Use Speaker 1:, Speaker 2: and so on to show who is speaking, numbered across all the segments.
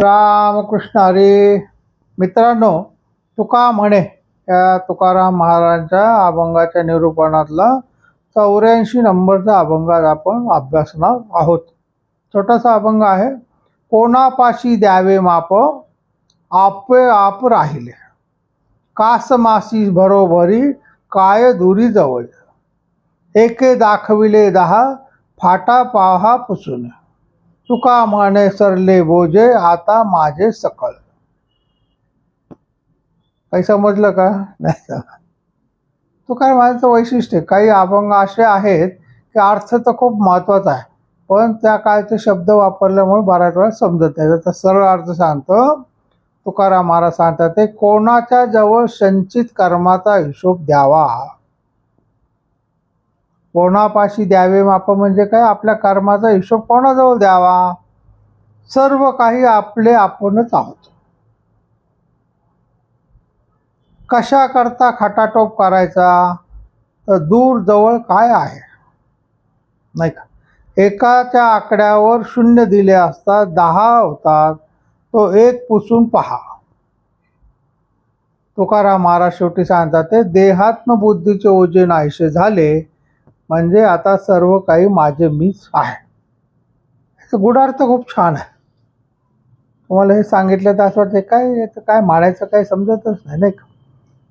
Speaker 1: रामकृष्ण हरी. मित्रांनो तुका म्हणे या तुकाराम महाराजांच्या अभंगाच्या निरूपणातला चौऱ्याऐंशी नंबरचा अभंगात आपण अभ्यासणार आहोत. छोटासा अभंग आहे कोणापाशी द्यावे माप आपे आप राहिले. कास मासी भरोभरी काय दुरी जवळ. एके दाखविले दहा फाटा पाहा पुसून. तुका माने सरले बोजे आता माझे सकळ. काही समजलं का? नाही समजलं. तुकाराम महाराजांचं वैशिष्ट्य काही अभंग असे आहेत की अर्थ तर खूप महत्त्वाचा आहे पण त्या काळचे शब्द वापरल्यामुळे बऱ्याच वेळा समजत नाही. त्याचा सरळ अर्थ सांगतो तुकाराम महाराज सांगतात ते कोणाच्या जवळ संचित कर्माचा हिशोब द्यावा. कोणापाशी द्यावे माप म्हणजे काय? आपल्या कर्माचा हिशोब कोणाजवळ द्यावा? सर्व काही आपले आपणच आहोत. कशा करता खटाटोप करायचा? तर दूर जवळ काय आहे? नाही का? एकाच्या आकड्यावर शून्य दिले असतात दहा होतात तो एक पुसून पहा. तुकाराम महाराज शेवटी सांगतात ते देहात्म बुद्धीचे ओझे नाहीसे झाले म्हणजे आता सर्व काही माझे मीच आहे. याचा गुढार्थ खूप छान आहे. तुम्हाला हे सांगितलं तर असं वाटतं काय तर काय म्हणायचं काय समजतच नाही नाही का?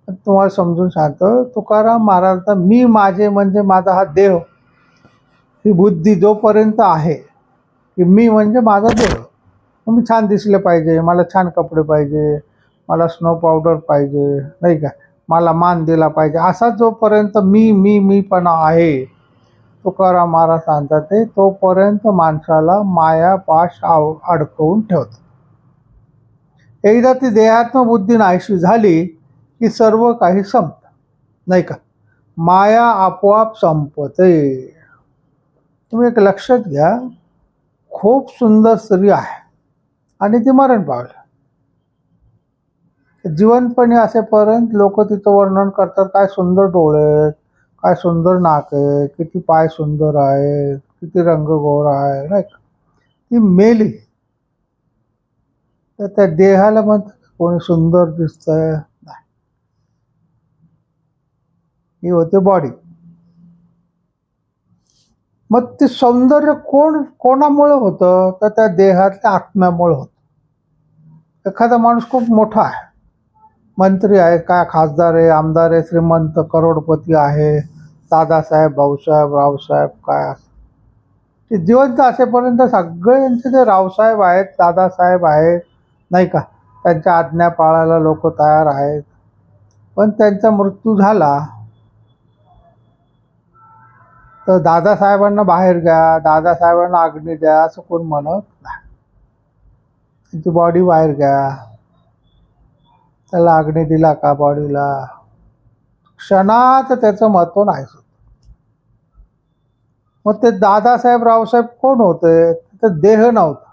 Speaker 1: तुम्हाला समजून सांगतो तुकाराम महाराजांचा मी माझे म्हणजे माझा हा देह ही बुद्धी जोपर्यंत आहे की मी म्हणजे माझा देह मी छान दिसले पाहिजे मला छान कपडे पाहिजे मला स्नो पावडर पाहिजे नाही का? मला मान दिला पाहिजे. असा जोपर्यंत मी मी मीपणा आहे तुकाराम महाराज सांगतात ते तोपर्यंत माणसाला माया पाश आव अडकवून ठेवतो एकदा ती देहात्म बुद्धी नाहीशी झाली की सर्व काही संपतं. नाही का? माया आपोआप संपते. तुम्ही एक लक्षात घ्या खूप सुंदर स्त्री आहे आणि ती मरण पावलं. जिवंतपणे असेपर्यंत लोक तिचं वर्णन करतात काय सुंदर डोळे आहेत काय सुंदर नाक आहे किती पाय सुंदर आहे किती रंग गोर आहे नाही का? ती मेली. तर त्या देहाला म्हणतात कोणी सुंदर दिसतंय. नाही. ही होते बॉडी मग ते सौंदर्य कोण कोणामुळं होतं? तर त्या देहातल्या आत्म्यामुळं होतं. एखादा माणूस खूप मोठा आहे. मंत्री आहे काय खासदार आहे आमदार आहे श्रीमंत करोडपती आहे दादासाहेब भाऊसाहेब रावसाहेब काय असं. ते जिवंत असेपर्यंत सगळ्यांचे ते रावसाहेब आहेत दादासाहेब आहेत नाही का त्यांच्या आज्ञा पाळायला लोक तयार आहेत. पण त्यांचा मृत्यू झाला तर दादासाहेबांना बाहेर घ्या दादासाहेबांना अग्नी द्या असं कोण म्हणत नाही. त्यांची बॉडी बाहेर घ्या. त्याला अग्नी दिला काबाडीला क्षणात त्याचं महत्त्व नाही मग ते दादासाहेब रावसाहेब कोण होते? ते देह नव्हता.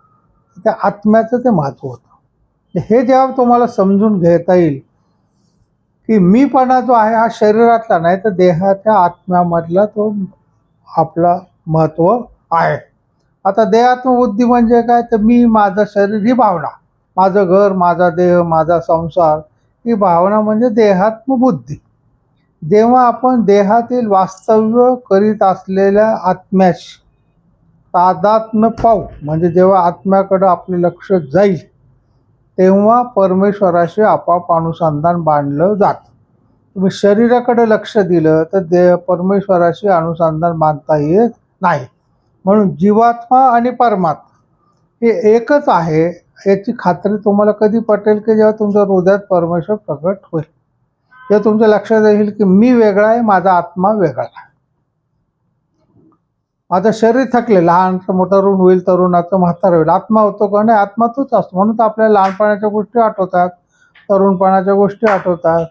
Speaker 1: त्या आत्म्याचं ते महत्त्व होतं. हे जेव्हा तुम्हाला समजून घेता येईल की मीपणा जो आहे हा शरीरातला नाही तर देहाच्या आत्म्यामधला तो आपला महत्त्व आहे. आता देहात्मबुद्धी म्हणजे काय? तर मी माझं शरीर ही भावना. माझं घर माझा देह माझा संसार ही भावना म्हणजे देहात्मबुद्धी. जेव्हा आपण देहातील वास्तव्य करीत असलेल्या आत्म्याशी तादात्म्य पाहू म्हणजे जेव्हा आत्म्याकडं आपले लक्ष जाईल तेव्हा परमेश्वराशी आपाप अनुसंधान बांधलं जातं. तुम्ही शरीराकडे लक्ष दिलं तर देह परमेश्वराशी अनुसंधान बांधता येत नाही. म्हणून जीवात्मा आणि परमात्मा हे एकच आहे. याची खात्री तुम्हाला कधी पटेल की जेव्हा तुमच्या हृदयात परमेश्वर प्रकट होईल? तेव्हा तुमच्या लक्षात येईल की मी वेगळा आहे माझा आत्मा वेगळा आहे. माझं शरीर थकले लहानचं मोठं ऋण होईल तरुणाचं म्हातार होईल. आत्मा होतो का नाही? आत्मा तोच असतो. म्हणून तर आपल्याला लहानपणाच्या गोष्टी आठवतात तरुणपणाच्या गोष्टी आठवतात.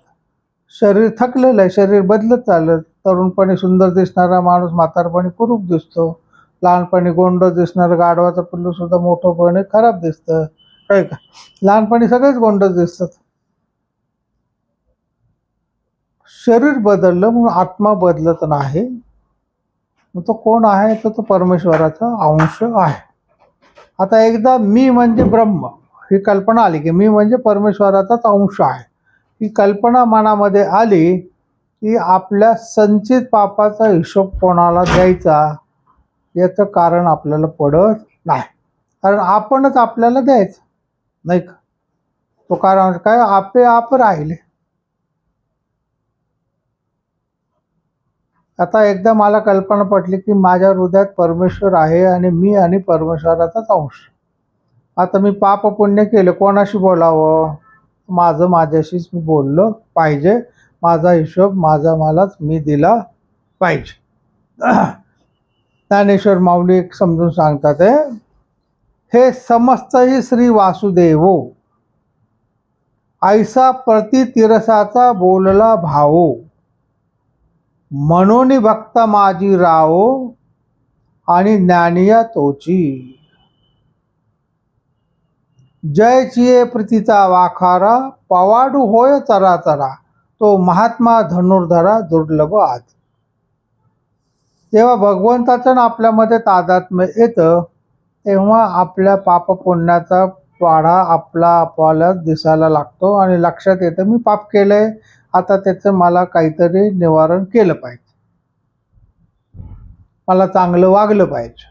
Speaker 1: शरीर थकलेलं आहे शरीर बदलत चालत तरुणपणी सुंदर दिसणारा माणूस म्हातारपणी कुरूप दिसतो. लहानपणी गोंड दिसणारं गाढवाचं पिल्लू सुद्धा मोठंपणे खराब दिसतं. काय का? लहानपणी सगळेच गोंड दिसतात. शरीर बदललं म्हणून आत्मा बदलत नाही. मग तो कोण आहे? तर तो परमेश्वराचा अंश आहे. आता एकदा मी म्हणजे ब्रह्म. ही कल्पना आली की मी म्हणजे परमेश्वराचाच अंश आहे. ही कल्पना मनामध्ये आली की आपल्या संचित पापाचा हिशोब कोणाला द्यायचा? याचं कारण आपल्याला पडत नाही. कारण आपणच आपल्याला द्यायचं नाही का? तो कारण काय? आपे आप राहिले. आता एकदा मला कल्पना पटली की माझ्या हृदयात परमेश्वर आहे आणि मी आणि परमेश्वराचाच अंश. आता मी पाप पुण्य केलं कोणाशी बोलावं? माझं माझ्याशीच मी बोललं पाहिजे. माझा हिशोब माझा मलाच मी दिला पाहिजे. ज्ञानेश्वर माऊली एक समजून सांगतात हे, समस्तही श्री वासुदेवो. ऐसा प्रति तिरसाचा बोलला भावो. मनोनी भक्त माझी रावो आणि ज्ञानिया तोची. जय चिये प्रीतीचा वाखारा पवाडू होय तरा तरा. तो महात्मा धनुर्धरा दुर्लभ आधी जेव्हा भगवंताचं ना आपल्यामध्ये तादात्म्य येतं तेव्हा आपल्या पापपुण्याचा वाढा आपला आपल्याला दिसायला लागतो आणि लक्षात येतं मी पाप केलंय आता त्याचं मला काहीतरी निवारण केलं पाहिजे. मला चांगलं वागलं पाहिजे.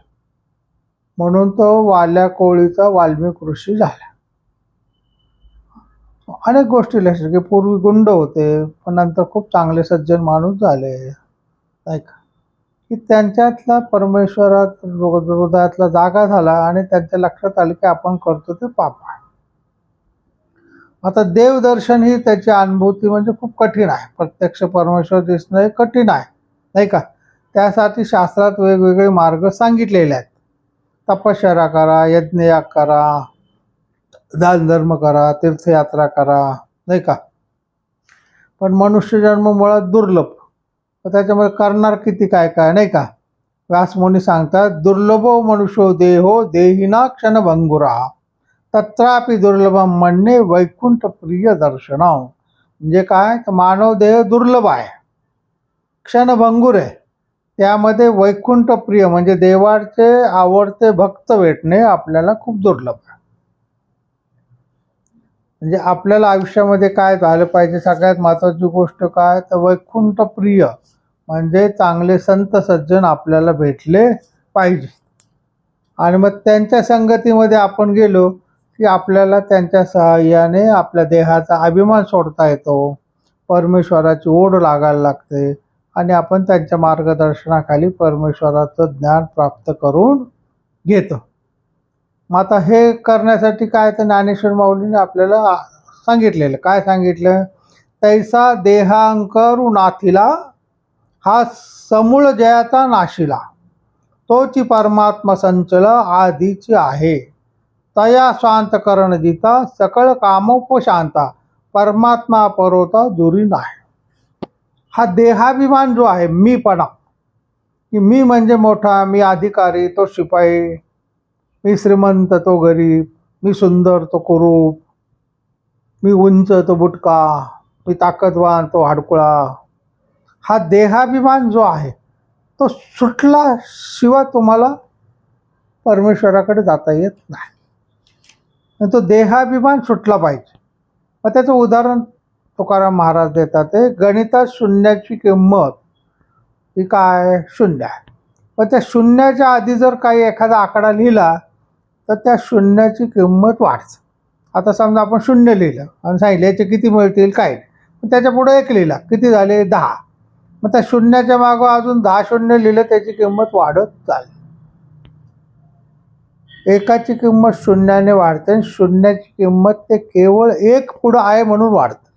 Speaker 1: म्हणून तो वाल्या कोळीचा वाल्मिक ऋषी झाला. अनेक गोष्टी लक्षात की पूर्वी गुंड होते पण नंतर खूप चांगले सज्जन माणूस झाले. नाही का की त्यांच्यातला परमेश्वरात हृदयातला जागा झाला आणि त्यांच्या लक्षात आलं की आपण करतो ते पाप आहे. आता देवदर्शन ही त्याची अनुभूती म्हणजे खूप कठीण आहे. प्रत्यक्ष परमेश्वर दिसणं हे कठीण आहे नाही का? त्यासाठी शास्त्रात वेगवेगळे मार्ग सांगितलेले आहेत. तपश्चर्या करा यज्ञ करा दानधर्म करा तीर्थयात्रा करा नाही का? पण मनुष्य जन्म मुळात दुर्लभ. त्याच्यामुळे करणार किती काय काय नाही का? व्यासमुनी सांगतात दुर्लभो मनुष्यो देहो देहिना क्षणभंगुरा। तत्रापि दुर्लभम म्हणणे वैकुंठ प्रिय दर्शन। म्हणजे काय? तर मानव देह दुर्लभ आहे। क्षणभंगूर आहे। त्यामध्ये वैकुंठ प्रिय म्हणजे देवाचे आवडते भक्त भेटणे आपल्याला खूप दुर्लभ आहे। म्हणजे आपल्याला आयुष्यामध्ये काय झालं पाहिजे सगळ्यात महत्त्वाची गोष्ट काय? तर वैकुंठ प्रिय म्हणजे चांगले संत सज्जन आपल्याला भेटले पाहिजे. आणि मग त्यांच्या संगतीमध्ये आपण गेलो की आपल्याला त्यांच्या सहाय्याने आपल्या देहाचा अभिमान सोडता येतो. परमेश्वराची ओढ लागायला लागते आणि आपण त्यांच्या मार्गदर्शनाखाली परमेश्वराचं ज्ञान प्राप्त करून घेतो. मग आता हे करण्यासाठी काय तर ज्ञानेश्वर माऊलीने आपल्याला सांगितलेलं. काय सांगितलं? तैसा देहांकरू नाथीला हा समूळ जयाचा नाशिला. तोची परमात्मा संचल आधीची आहे. तया शांत करण जिता सकळ कामोपशांता परमात्मा परोता दुरी नाही. हा देहाभिमान जो आहे मीपणा. की मी म्हणजे मोठा मी अधिकारी तो शिपाई. मी श्रीमंत तो गरीब मी सुंदर तो कुरूप मी उंच तो बुटका मी ताकदवान तो हाडकुळा. हा देहाभिमान जो आहे तो सुटला शिवाय तुम्हाला परमेश्वराकडे जाता येत नाही. आणि तो देहाभिमान सुटला पाहिजे. मग त्याचं उदाहरण तुकाराम महाराज देतात ते गणितात शून्याची किंमत ही काय? शून्य आहे. पण त्या शून्याच्या आधी जर काही एखादा आकडा लिहिला तर त्या शून्याची किंमत वाढते आता समजा आपण शून्य लिहिलं आणि सांगितलं याचे किती मिळतील? काय? मग त्याच्या पुढे एक लिहिला. किती झाले? दहा. मग त्या शून्याच्या मागं अजून दहा शून्य लिहिलं त्याची किंमत वाढत चालली. एकाची किंमत शून्याने वाढते आणि शून्याची किंमत ते केवळ एक पुढं आहे म्हणून वाढतं.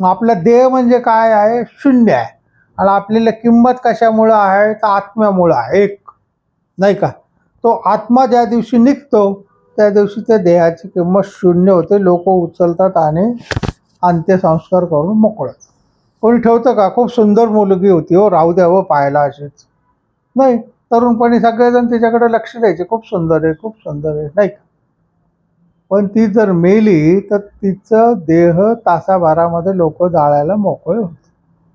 Speaker 1: मग आपला देह म्हणजे काय आहे? शून्य आहे. आणि आपल्याला किंमत कशामुळं आहे? तर आत्म्यामुळं आहे. एक. नाही का? तो आत्मा ज्या दिवशी निघतो त्या दिवशी त्या देहाची किंमत शून्य होते. लोक उचलतात आणि अंत्यसंस्कार करून मोकळत कोणी ठेवतं का? खूप सुंदर मुलगी होती हो राहू द्या हो, पाहायला अशीच. नाही तरुणपणी सगळेजण तिच्याकडे लक्ष द्यायचे. खूप सुंदर आहे खूप सुंदर आहे नाही का? पण ती जर मेली तर तिचं देह तासाभरामध्ये लोक जाळायला मोकळे होते.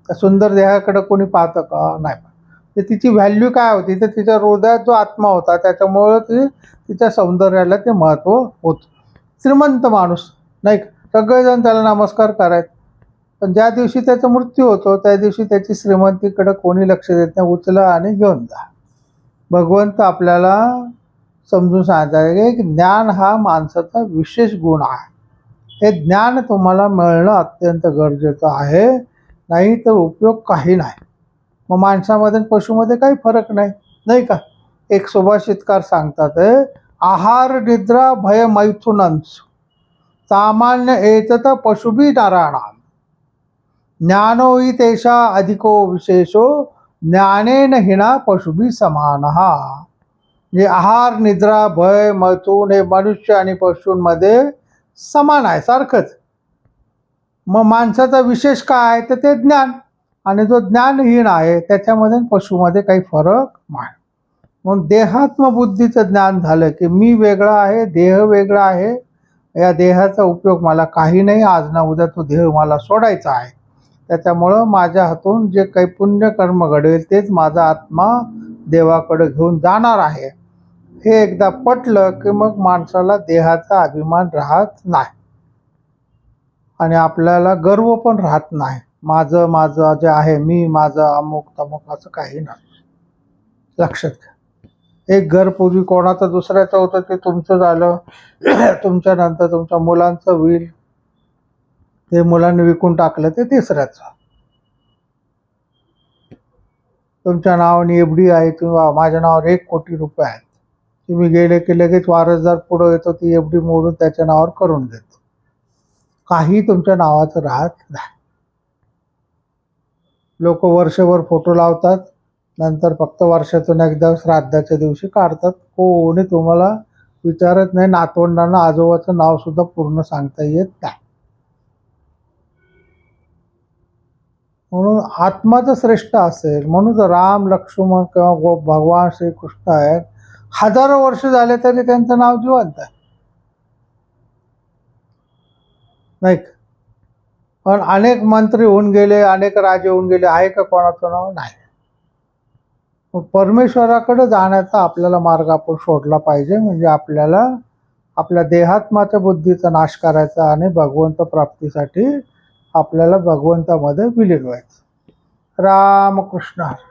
Speaker 1: त्या सुंदर देहाकडे कोणी पाहतं का? नाही तर तिची व्हॅल्यू काय होती? तर तिच्या हृदयात जो आत्मा होता त्याच्यामुळं ती तिच्या सौंदर्याला ते महत्त्व होतं. श्रीमंत माणूस नाही का? सगळेजण त्याला नमस्कार करायत पण ज्या दिवशी त्याचा मृत्यू होतो त्या दिवशी त्याची श्रीमंतीकडं कोणी लक्ष देत नाही उचला आणि घेऊन जा. भगवंत आपल्याला समजून सांगतात की ज्ञान हा माणसाचा विशेष गुण आहे. हे ज्ञान तुम्हाला मिळणं अत्यंत गरजेचं आहे. नाही तर उपयोग काही नाही. मग माणसामध्ये आणि पशुमध्ये काही फरक नाही. नाही का? एक सुभाषितकार सांगतात आहार निद्रा भय मैथुनंस सामान्य एतत पशुबी नारायणाम। ज्ञानो हि तेषा अधिको विशेषो ज्ञानेन हिना पशुबी समान। हा म्हणजे आहार निद्रा भय मैथून हे मनुष्य आणि पशूंमध्ये समान आहे सारखंच. मग माणसाचा विशेष काय आहे? तर ते ज्ञान. आणि जो ज्ञानहीन आहे त्याच्यामध्ये पशुमध्ये काही फरक नाही. म्हणून देहात्मबुद्धीचं ज्ञान झालं की मी वेगळा आहे देह वेगळा आहे या देहाचा उपयोग मला काही नाही आज ना उद्या तो देह मला सोडायचा आहे. त्याच्यामुळं माझ्या हातून जे काही पुण्यकर्म घडेल तेच माझा आत्मा देवाकडे घेऊन जाणार आहे. हे एकदा पटलं की मग माणसाला देहाचा अभिमान राहत नाही. आणि आपल्याला गर्व पण राहत नाही. माझं माझं जे आहे मी माझं अमुक तमुक असं काही नाही लक्षात घ्या. एक घर पूर्वी कोणाचं दुसऱ्याचं होतं ते तुमचं झालं. तुमच्यानंतर तुमच्या मुलांचं होईल. ते मुलांनी विकून टाकलं ते तिसऱ्याचं. तुमच्या नावाने एफ डी आहे किंवा माझ्या नावावर एक कोटी रुपये आहेत. तुम्ही गेले की लगेच वारसदार पुढं येतो ती एफ डी मोडून त्याच्या नावावर करून देतो. काही तुमच्या नावाचं राहत नाही. लोक वर्षभर फोटो लावतात नंतर फक्त वर्षातून एकदा श्राद्धाच्या दिवशी काढतात. कोणी तुम्हाला विचारत नाही नातवंडांना आजोबाचं नाव सुद्धा पूर्ण सांगता येत नाही. म्हणून आत्माचं श्रेष्ठ असेल. म्हणून तर राम लक्ष्मण किंवा गो भगवान श्रीकृष्ण आहेत. हजारो वर्ष झाले तरी त्यांचं नाव जिवंत आहे. नाही का? पण अनेक मंत्री होऊन गेले अनेक राजे होऊन गेले आहे का कोणाचं नाव नाही परमेश्वराकडे जाण्याचा आपल्याला मार्ग आपण सोडला पाहिजे म्हणजे आपल्याला आपल्या देहात्माच्या बुद्धीचा नाश करायचा आणि भगवंत प्राप्तीसाठी आपल्याला भगवंतामध्ये विलीन व्हायचं रामकृष्ण हरी.